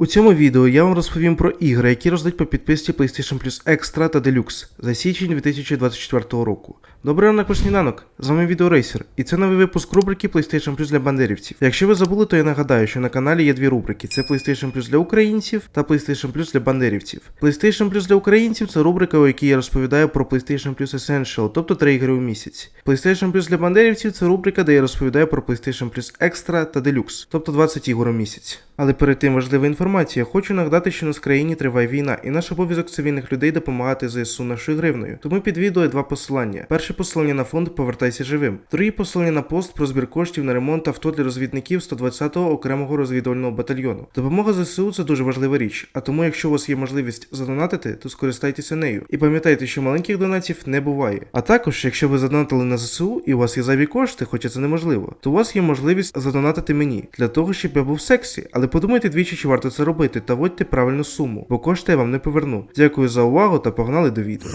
У цьому відео я вам розповім про ігри, які роздають по підписці PlayStation Plus Extra та Deluxe за січень 2024 року. Добрий ранок, ваш сніданок! З вами Відеорейсер, і це новий випуск рубрики PlayStation Plus для бандерівців. Якщо ви забули, то я нагадаю, що на каналі є дві рубрики: це PlayStation Plus для українців та PlayStation Plus для бандерівців. PlayStation Plus для українців це рубрика, у якій я розповідаю про PlayStation Plus Essential, тобто три ігри у місяць. PlayStation Plus для бандерівців це рубрика, де я розповідаю про PlayStation Plus Extra та Deluxe, тобто 20 ігор у місяць. Але перед тим важлива інформація. Хочу нагадати, що на країні триває війна, і наш обов'язок цивільних людей допомагати ЗСУ нашою гривною. Тому під відео є два посилання. Перше посилання на фонд Повертайся живим. Друге посилання на пост про збір коштів на ремонт авто для розвідників 120-го окремого розвідувального батальйону. Допомога ЗСУ це дуже важлива річ. А тому, якщо у вас є можливість задонатити, то скористайтеся нею. І пам'ятайте, що маленьких донатів не буває. А також, якщо ви задонатили на ЗСУ і у вас є зайві кошти, хоча це неможливо, то у вас є можливість задонатити мені для того, щоб я був сексі. Але подумайте двічі, чи варто це робити, та вводьте правильну суму, бо кошти я вам не поверну. Дякую за увагу та погнали до відео.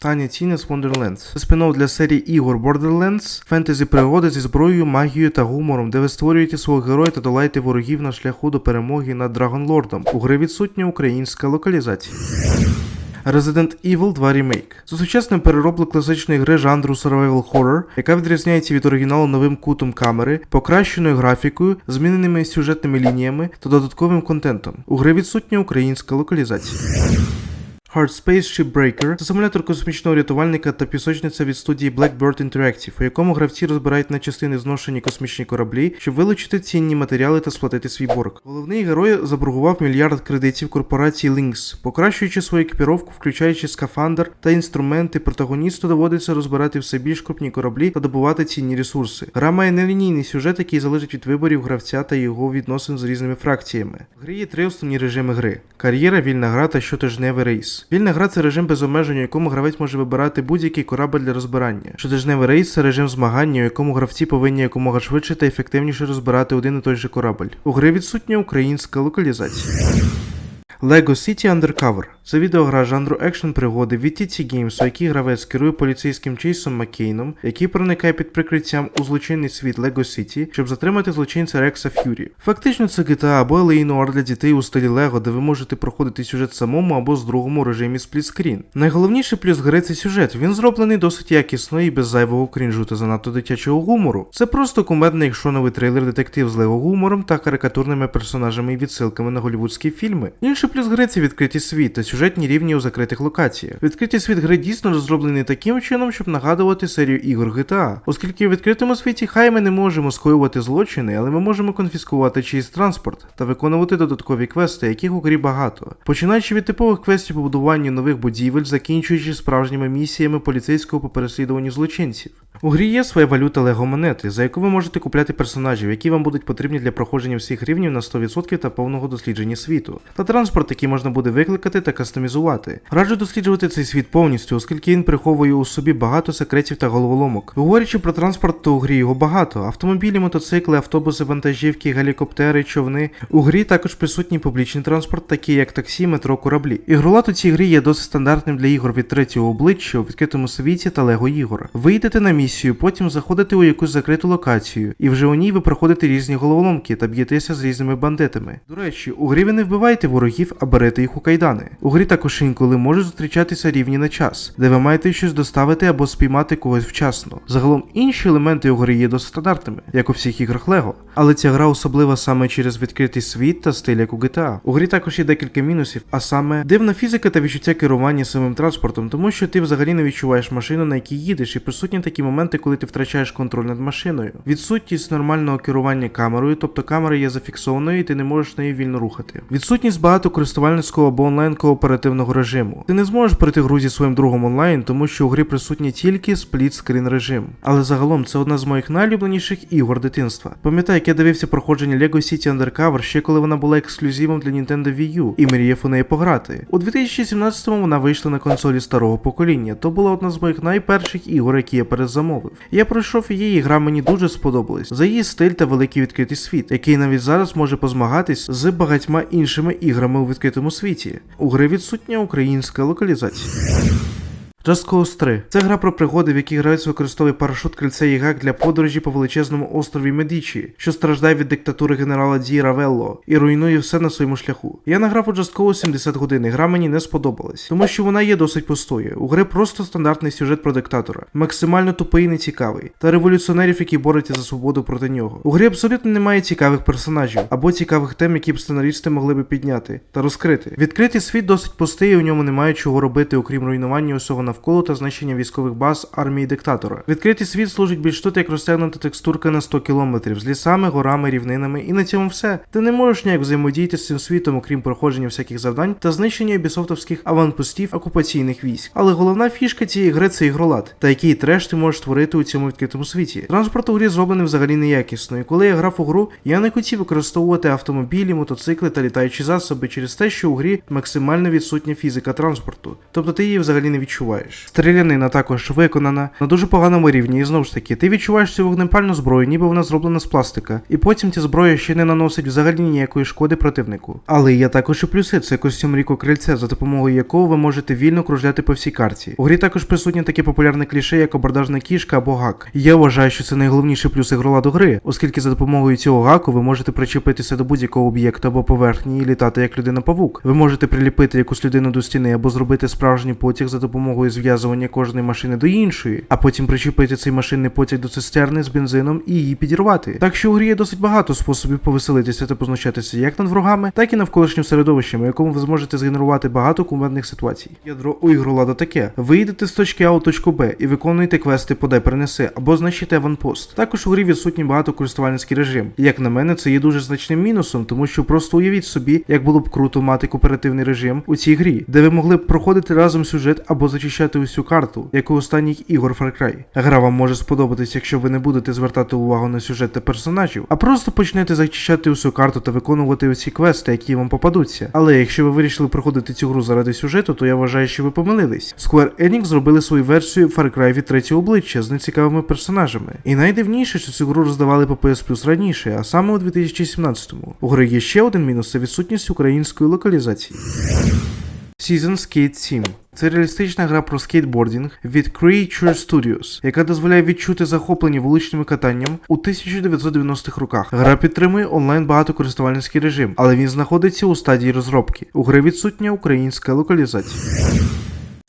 Таня Tina's Wonderlands. Це спін для серії ігор Borderlands, фентезі пригоди зі зброєю, магією та гумором, де ви створюєте свого героя та долаєте ворогів на шляху до перемоги над Драгонлордом. У гри відсутня українська локалізація. Resident Evil 2 Remake. Це сучасне перероблення класичної гри жанру Survival Horror, яка відрізняється від оригіналу новим кутом камери, покращеною графікою, зміненими сюжетними лініями та додатковим контентом. У гри відсутня українська локалізація. Hard Space Shipbreaker – це симулятор космічного рятувальника та пісочниця від студії Blackbird Interactive, у якому гравці розбирають на частини зношені космічні кораблі, щоб вилучити цінні матеріали та сплатити свій борг. Головний герой заборгував мільярд кредитів корпорації Lynx, покращуючи свою екіпіровку, включаючи скафандр та інструменти, протагоністу доводиться розбирати все більш крупні кораблі та добувати цінні ресурси. Гра має нелінійний сюжет, який залежить від виборів гравця та його відносин з різними фракціями. В грі є три основні режими гри: кар'єра, вільна гра та щотижневий рейс. Вільна гра це режим без обмежень, у якому гравець може вибирати будь-який корабль для розбирання. Щотижневий рейс це режим змагання, у якому гравці повинні якомога швидше та ефективніше розбирати один і той же корабль. У гри відсутня українська локалізація. Lego City Undercover це відеогра жанру екшн пригоди від TT Games, у якій гравець керує поліцейським Чейсом Маккейном, який проникає під прикриттям у злочинний світ Lego City, щоб затримати злочинця Рекса Ф'юрі. Фактично це GTA або Noir для дітей у стилі Lego, де ви можете проходити сюжет самому або з другому режимі сплітскрін. Найголовніший плюс гри це сюжет. Він зроблений досить якісно і без зайвого крінжу та занадто дитячого гумору. Це просто кумедний, якщо трейлер детектив з лего гумором та карикатурними персонажами і відсилками на голівудські фільми. Інший плюс гри це відкриті світ та сюжетні рівні у закритих локаціях. Відкритий світ гри дійсно розроблений таким чином, щоб нагадувати серію ігор GTA, оскільки у відкритому світі хай ми не можемо скоювати злочини, але ми можемо конфіскувати чийсь транспорт та виконувати додаткові квести, яких у грі багато. Починаючи від типових квестів по будуванню нових будівель, закінчуючи справжніми місіями поліцейського по переслідуванню злочинців. У грі є своя валюта Лего монети, за яку ви можете купляти персонажів, які вам будуть потрібні для проходження всіх рівнів на 100% та повного дослідження світу, та транспорт, який можна буде викликати та кастомізувати. Раджу досліджувати цей світ повністю, оскільки він приховує у собі багато секретів та головоломок. Говорячи про транспорт, то у грі його багато: автомобілі, мотоцикли, автобуси, вантажівки, гелікоптери, човни. У грі також присутній публічний транспорт, такий як таксі, метро, кораблі. Ігролад у цій грі є досить стандартним для ігор від третього обличчя у відкритому світі та лего ігор. Ви йдете на місію, потім заходите у якусь закриту локацію, і вже у ній ви проходите різні головоломки та б'єтеся з різними бандитами. До речі, у грі ви не вбиваєте ворогів, а берете їх у кайдани. У грі також інколи можуть зустрічатися рівні на час, де ви маєте щось доставити або спіймати когось вчасно. Загалом інші елементи у грі є досить стандартними, як у всіх іграх Лего. Але ця гра особлива саме через відкритий світ та стиль як у GTA. У грі також є декілька мінусів, а саме дивна фізика та відчуття керування самим транспортом, тому що ти взагалі не відчуваєш машину, на якій їдеш, і присутні такі моменти, коли ти втрачаєш контроль над машиною. Відсутність нормального керування камерою, тобто камера є зафіксованою і ти не можеш нею вільно рухати. Відсутність багато користувальницького або онлайн кооперативного режиму. Ти не зможеш пройти гру зі своїм другом онлайн, тому що у грі присутній тільки спліт-скрін режим. Але загалом це одна з моїх найлюбленіших ігор дитинства. Пам'ятаю, як я дивився проходження Lego City Undercover ще коли вона була ексклюзивом для Nintendo Wii U і мріяв у неї пограти. У 2017-му вона вийшла на консолі старого покоління. То була одна з моїх найперших ігор, які я перезамовив. Я пройшов її, і гра мені дуже сподобалась за її стиль та великий відкритий світ, який навіть зараз може позмагатись з багатьма іншими іграми відкритому світі. У гри відсутня українська локалізація. Just Cause 3 це гра про пригоди, в якій гравець використовує парашут, кільце і гак для подорожі по величезному острові Медічі, що страждає від диктатури генерала Ді Равелло і руйнує все на своєму шляху. Я награв у Just Cause 70 годин, і гра мені не сподобалась, тому що вона є досить пустою. У гри просто стандартний сюжет про диктатора, максимально тупий і нецікавий, та революціонерів, які борються за свободу проти нього. У грі абсолютно немає цікавих персонажів або цікавих тем, які б сценаристи могли би підняти та розкрити. Відкритий світ досить пустий, і у ньому немає чого робити, окрім руйнування усього навколо та знищення військових баз армії диктатора. Відкритий світ служить більш тут як розтягнута текстурка на 100 кілометрів з лісами, горами, рівнинами, і на цьому все. Ти не можеш ніяк взаємодіяти з цим світом, окрім проходження всяких завдань та знищення бісофтовських аванпостів окупаційних військ. Але головна фішка цієї гри це ігролад, та який треш ти можеш створити у цьому відкритому світі. Транспорт у грі зроблений взагалі неякісно, і коли я грав у гру, я не хотів використовувати автомобілі, мотоцикли та літаючі засоби через те, що у грі максимально відсутня фізика транспорту, тобто ти її взагалі не відчуваєш. Стрілянина також виконана на дуже поганому рівні, і знову ж таки, ти відчуваєш цю вогнепальну зброю, ніби вона зроблена з пластика, і потім ця зброя ще не наносить взагалі ніякої шкоди противнику. Але є також і плюси, це костюм Ріко Крильця, за допомогою якого ви можете вільно кружляти по всій карті. У грі також присутнє таке популярне кліше, як абордажна кішка або гак. Я вважаю, що це найголовніший плюс ігроладу гри, оскільки за допомогою цього гаку ви можете причепитися до будь-якого об'єкта або поверхні і літати як людина-павук. Ви можете приліпити якусь людину до стіни або зробити справжній потяг за допомогою зв'язування кожної машини до іншої, а потім причепити цей машинний потяг до цистерни з бензином і її підірвати. Так що у грі є досить багато способів повеселитися та позначатися як над ворогами, так і навколишнім середовищем, у якому ви зможете згенерувати багато кумедних ситуацій. Ядро у ігролада таке: ви йдете з точки А у точку Б і виконуєте квести подай принеси або знищите аванпост. Також у грі відсутній багатокористувальницький режим. Як на мене, це є дуже значним мінусом, тому що просто уявіть собі, як було б круто мати кооперативний режим у цій грі, де ви могли б проходити разом сюжет або зачищати усю карту, як у останніх ігор Far Cry. Гра вам може сподобатись, якщо ви не будете звертати увагу на сюжет та персонажів, а просто почнете зачищати усю карту та виконувати усі квести, які вам попадуться. Але якщо ви вирішили проходити цю гру заради сюжету, то я вважаю, що ви помилились. Square Enix зробили свою версію Far Cry від третього обличчя з нецікавими персонажами. І найдивніше, що цю гру роздавали по PS Plus раніше, а саме у 2017-му. У гри є ще один мінус це відсутність української локалізації. Season Skate 7 це реалістична гра про скейтбордінг від Creature Studios, яка дозволяє відчути захоплення вуличним катанням у 1990-х роках. Гра підтримує онлайн багатокористувальницький режим, але він знаходиться у стадії розробки. У гри відсутня українська локалізація.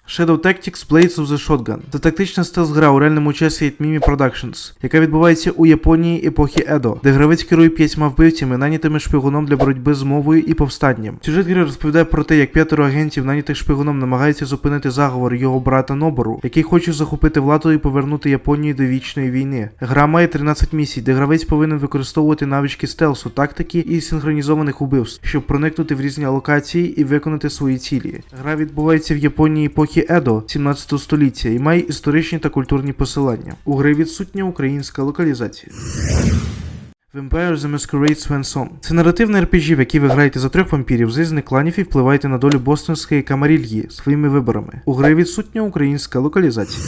Shadow Tactics Blades of the Shotgun це тактична стелс-гра у реальному часі від Mimi Productions, яка відбувається у Японії епохи Едо, де гравець керує п'ятьма вбивцями, нанятими шпигуном для боротьби з мовою і повстанням. Сюжет гри розповідає про те, як п'ятеро агентів, нанятих шпигуном, намагаються зупинити заговор його брата Нобору, який хоче захопити владу і повернути Японію до вічної війни. Гра має 13 місій, де гравець повинен використовувати навички стелсу, тактики і синхронізованих убивств, щоб проникнути в різні локації і виконати свої цілі. Гра відбувається в Японії епохи Едо 17 століття і має історичні та культурні посилання. У гри відсутня українська локалізація. Vampire the Masquerade Swan. Це наративний RPG, в який ви граєте за трьох вампірів з різних кланів і впливаєте на долю бостонської камарільї своїми виборами. У гри відсутня українська локалізація.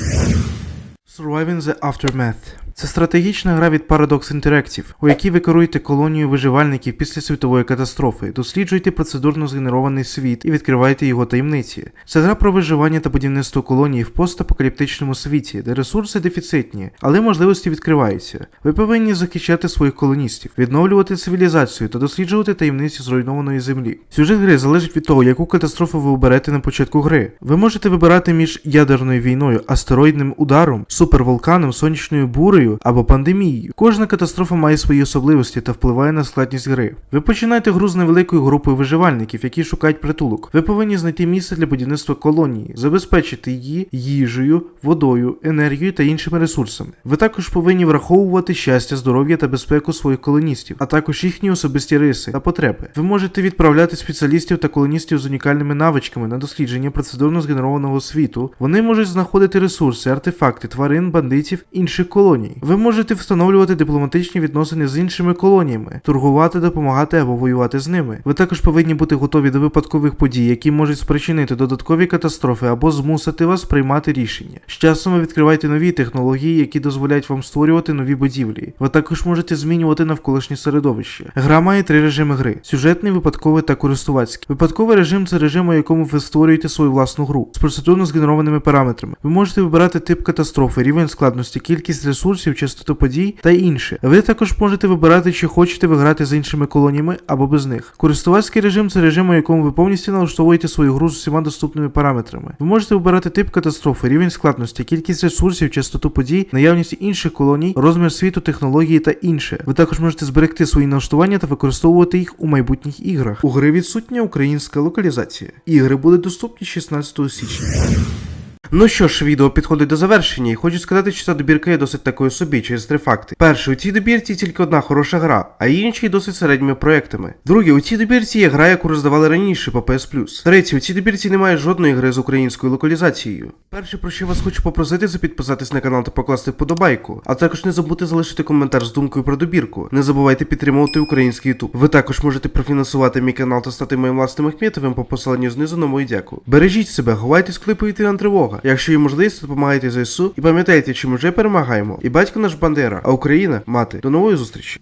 Surviving the Aftermath. Це стратегічна гра від Paradox Interactive, у якій ви керуєте колонією виживальників після світової катастрофи, досліджуєте процедурно згенерований світ і відкриваєте його таємниці. Це гра про виживання та будівництво колонії в постапокаліптичному світі, де ресурси дефіцитні, але можливості відкриваються. Ви повинні захищати своїх колоністів, відновлювати цивілізацію та досліджувати таємниці зруйнованої землі. Сюжет гри залежить від того, яку катастрофу ви оберете на початку гри. Ви можете вибирати між ядерною війною, астероїдним ударом, супервулканом, сонячною бурею або пандемією. Кожна катастрофа має свої особливості та впливає на складність гри. Ви починаєте гру з невеликою групою виживальників, які шукають притулок. Ви повинні знайти місце для будівництва колонії, забезпечити її їжею, водою, енергією та іншими ресурсами. Ви також повинні враховувати щастя, здоров'я та безпеку своїх колоністів, а також їхні особисті риси та потреби. Ви можете відправляти спеціалістів та колоністів з унікальними навичками на дослідження процедурно згенерованого світу. Вони можуть знаходити ресурси, артефакти, тварин, бандитів, інших колоній. Ви можете встановлювати дипломатичні відносини з іншими колоніями, торгувати, допомагати або воювати з ними. Ви також повинні бути готові до випадкових подій, які можуть спричинити додаткові катастрофи або змусити вас приймати рішення. З часом ви відкриваєте нові технології, які дозволяють вам створювати нові будівлі. Ви також можете змінювати навколишнє середовище. Гра має три режими гри: сюжетний, випадковий та користувацький. Випадковий режим це режим, у якому ви створюєте свою власну гру з процедурно згенерованими параметрами. Ви можете вибирати тип катастрофи, рівень складності, кількість ресурсів, частоту подій та інше. Ви також можете вибирати, чи хочете ви грати з іншими колоніями або без них. Користувацький режим це режим, у якому ви повністю налаштовуєте свою гру з усіма доступними параметрами. Ви можете вибирати тип катастрофи, рівень складності, кількість ресурсів, частоту подій, наявність інших колоній, розмір світу, технології та інше. Ви також можете зберегти свої налаштування та використовувати їх у майбутніх іграх. У гри відсутня українська локалізація. Ігри будуть доступні 16 січня. Ну що ж, відео підходить до завершення, і хочу сказати, що ця добірка є досить такою собі через три факти. Перше, у цій добірці тільки одна хороша гра, а інші досить середніми проектами. Друге, у цій добірці є гра, яку роздавали раніше по PS Plus. Третє, у цій добірці немає жодної гри з українською локалізацією. Перше, про що вас хочу попросити, це підписатись на канал та покласти вподобайку, а також не забудьте залишити коментар з думкою про добірку. Не забувайте підтримувати український YouTube. Ви також можете профінансувати мій канал та стати моїм власним Ахметовим по посиланню знизу на мою дяку. Бережіть себе, ховайтесь, коли повітряна тривога. Якщо є можливість, допомагайте ЗСУ і пам'ятайте, чи ми вже перемагаємо. І батько наш Бандера, а Україна мати. До нової зустрічі.